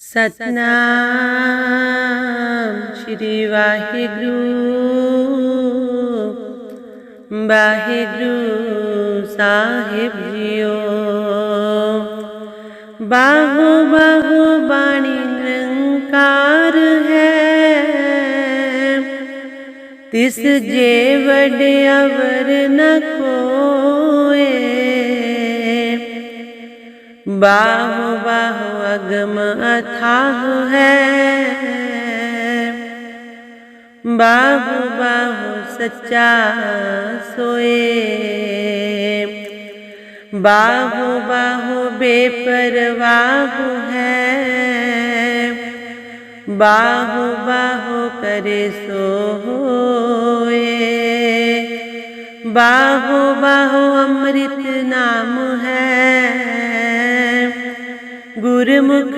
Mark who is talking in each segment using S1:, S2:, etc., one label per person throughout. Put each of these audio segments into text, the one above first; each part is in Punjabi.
S1: ਸਤਨਾਮ ਸ੍ਰੀ ਵਾਹਿਗੁਰੂ। ਵਾਹਿਗੁਰੂ ਸਾਹਿਬ ਜੀਓ। ਬਾਹੋ ਬਾਹੋ ਬਾਣੀ ਨਿਰੰਕਾਰ ਹੈ। ਤਿਸ ਜੇ ਵਡਿਆਵਰ ਨ ਕੋਏ ਬਾਹੋ ਬਾਹੋ ਅਗਮ ਅਥਾਹ ਹੈ ਬਾਹੋ ਬਾਹੋ ਸੱਚਾ ਸੋਏ ਬਾਹੋ ਬਾਹੋ ਬੇਪਰਵਾਹ ਹੈ ਬਾਹੋ ਬਾਹੋ ਕਰੇ ਸੋ ਹੋਏ ਬਾਹੋ ਬਾਹੋ ਅੰਮ੍ਰਿਤ ਨਾਮ ਹੈ ਗੁਰਮੁਖ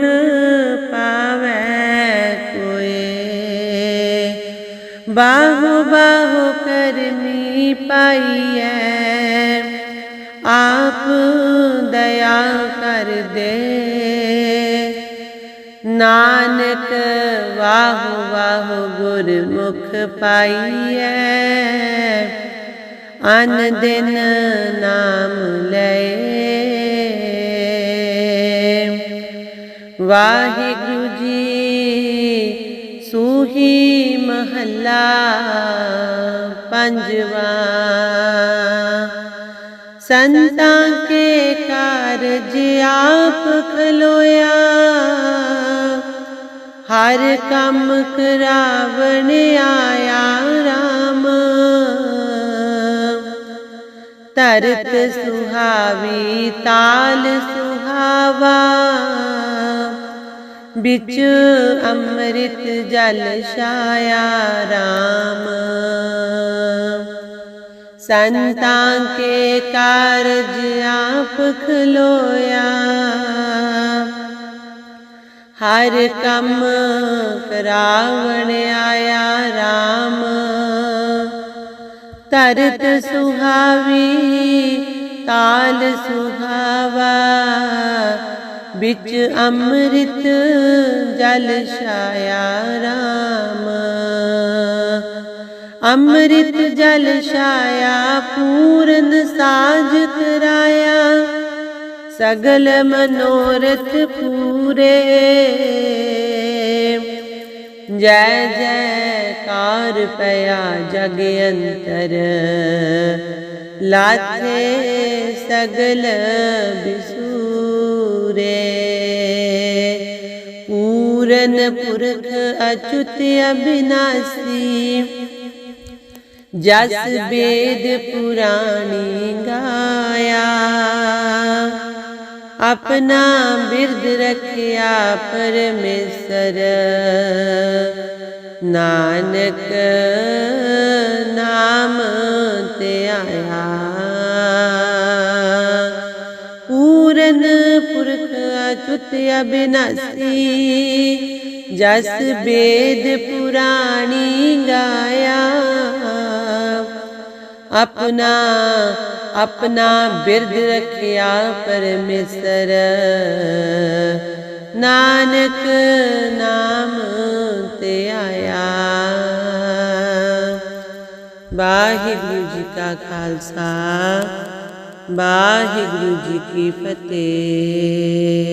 S1: ਪਾਵੈ ਕੋਏ। ਬਾਹੋ ਬਾਹੋ ਕਰਨੀ ਪਾਈਐ। ਆਪ ਦਇਆ ਕਰ ਦੇ ਨਾਨਕ ਵਾਹੋ ਵਾਹੋ ਗੁਰਮੁਖ ਪਾਈਐ। ਅਨ ਦਿਨ ਨਾਮ ਲਏ। ਵਾਹਿਗੁਰੂ ਜੀ, ਸੂਹੀ ਮਹੱਲਾ ਪੰਜਵਾ। ਸੰਤਾਂ ਕੇ ਕਾਰਜ ਆਪ ਖਲੋਇਆ। ਹਰ ਕੰਮ ਕਰਾਵਣ ਆਇਆ RAM ਤਰਤ ਸੁਹਾਵੀ, ਤਾਲ ਸੁਹਾਵਾ। ਵਿੱਚ ਅੰਮ੍ਰਿਤ ਜਲ ਛਾਇਆ RAM ਸੰਤਾਂ ਕੇ ਕਾਰਜ ਆਪ ਖਲੋਇਆ। ਹਰ ਕੰਮ ਕਰਾਵਣ ਆਇਆ RAM ਤਰਤ ਸੁਹਾਵੀ, ਤਾਲ ਸੁਹਾਵਾ। ਵਿੱਚ ਅੰਮ੍ਰਿਤ ਜਲ ਛਾਇਆ RAM ਅੰਮ੍ਰਿਤ ਜਲ ਛਾਇਆ ਪੂਰਨ ਸਾਜ ਕਰਾਇਆ ਸਗਲ ਮਨੋਰਥ ਪੂਰੇ। ਜੈ ਜੈਕਾਰ ਪਿਆ ਜਗ ਅੰਤਰ। ਲਾਥੇ ਸਗਲ ਬਿਸੂਰੇ ਪੂਰਨ ਪੁਰਖ ਅਚੁਤ ਅਬਿਨਾਸੀ ਜਸ ਵੇਦ ਪੁਰਾਣੀ ਗਾਇਆ ਆਪਣਾ ਬਿਰਦ ਰਖਿਆ ਪਰਮੇਸ਼ਰ ਨਾਨਕ ਨਾਮ ਤੇ ਆਇਆ ਅਚੁਤ ਅਬਿਨਾਸੀ ਜਸ ਬੇਦ ਪੁਰਾਣੀ ਗਾਇਆ। ਆਪਣਾ ਆਪਣਾ ਬਿਰਦ ਰਖਿਆ ਪਰਮੇਸ਼ਰ। ਨਾਨਕ ਨਾਮ ਤੇ ਆਇਆ। ਵਾਹਿਗੁਰੂ ਜੀ ਕਾ ਖਾਲਸਾ, ਵਾਹਿਗੁਰੂ ਜੀ ਕੀ ਫਤਿਹ।